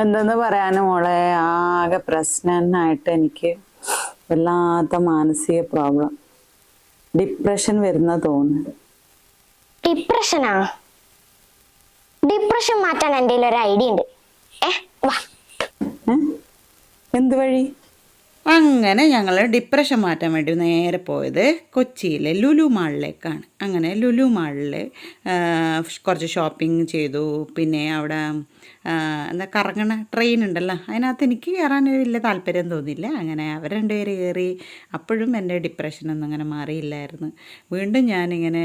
എന്തെന്ന് പറയാനും മോളെ? ആകെ പ്രശ്നമായിട്ട് എനിക്ക് വല്ലാത്ത മാനസിക പ്രോബ്ലം. ഡിപ്രഷൻ വരുന്ന തോന്നുന്നു. ഡിപ്രഷനാ? ഡിപ്രഷൻ മാറ്റാൻ എന്റെ ഒരു ഐഡിയ ഉണ്ട്. ഏ വാ? എന്ത് വഴി? അങ്ങനെ ഞങ്ങൾ ഡിപ്രഷൻ മാറ്റാൻ വേണ്ടി നേരെ പോയത് കൊച്ചിയിലെ ലുലു മാളിലേക്കാണ് അങ്ങനെ ലുലു മാളിൽ കുറച്ച് ഷോപ്പിംഗ് ചെയ്തു പിന്നെ അവിടെ എന്താ കറങ്ങണ ട്രെയിൻ ഉണ്ടല്ലോ അതിനകത്ത് എനിക്ക് കയറാൻ വലിയ താല്പര്യം തോന്നിയില്ല അങ്ങനെ അവർ രണ്ടുപേര് കയറി അപ്പോഴും എന്റെ ഡിപ്രഷനൊന്നും അങ്ങനെ മാറിയില്ലായിരുന്നു വീണ്ടും ഞാനിങ്ങനെ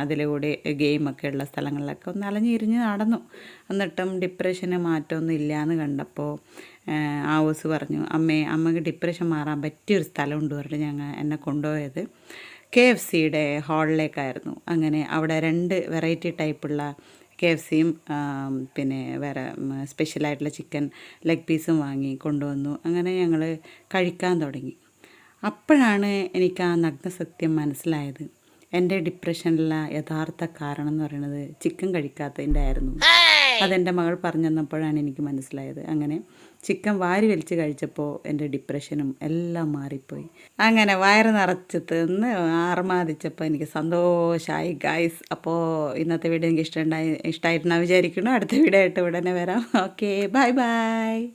അതിലൂടെ ഗെയിമൊക്കെ ഉള്ള സ്ഥലങ്ങളിലൊക്കെ ഒന്ന് അലഞ്ഞിരിഞ്ഞ് നടന്നു എന്നിട്ടും ഡിപ്രഷന് മാറ്റമൊന്നും ഇല്ലയെന്ന് കണ്ടപ്പോൾ ആവോസ് പറഞ്ഞു അമ്മേ അമ്മയ്ക്ക് ഡിപ്രഷൻ മാറാൻ പറ്റിയൊരു സ്ഥലമുണ്ട് പറഞ്ഞു ഞങ്ങൾ എന്നെ കൊണ്ടുപോയത്. കെ എഫ് സിയുടെ ഹാളിലേക്കായിരുന്നു. അങ്ങനെ അവിടെ രണ്ട് വെറൈറ്റി ടൈപ്പുള്ള കെ എഫ് സിയും പിന്നെ വേറെ സ്പെഷ്യലായിട്ടുള്ള ചിക്കൻ ലെഗ് പീസും വാങ്ങി കൊണ്ടുവന്നു. അങ്ങനെ ഞങ്ങൾ കഴിക്കാൻ തുടങ്ങി. അപ്പോഴാണ് എനിക്ക് ആ നഗ്നസത്യം മനസ്സിലായത്. എന്റെ ഡിപ്രഷനിലുള്ള യഥാർത്ഥ കാരണം എന്ന് പറയുന്നത് ചിക്കൻ കഴിക്കാത്തതിന്റെ ആയിരുന്നു. അതെന്റെ മകൾ പറഞ്ഞു തന്നപ്പോഴാണ് എനിക്ക് മനസ്സിലായത്. അങ്ങനെ ചിക്കൻ വാരി വലിച്ച് കഴിച്ചപ്പോൾ എന്റെ ഡിപ്രഷനും എല്ലാം മാറിപ്പോയി. അങ്ങനെ വയറ് നിറച്ച് തിന്ന് ആർമാദിച്ചപ്പോൾ എനിക്ക് സന്തോഷമായി ഗായ്സ് അപ്പോൾ ഇന്നത്തെ വീഡിയോ എനിക്ക് ഇഷ്ടമുണ്ടായി ഇഷ്ടമായിട്ടുണ്ടെന്ന് വിചാരിക്കുന്നു. അടുത്ത വീഡിയോ ആയിട്ട് ഉടനെ വരാം. Okay bye bye.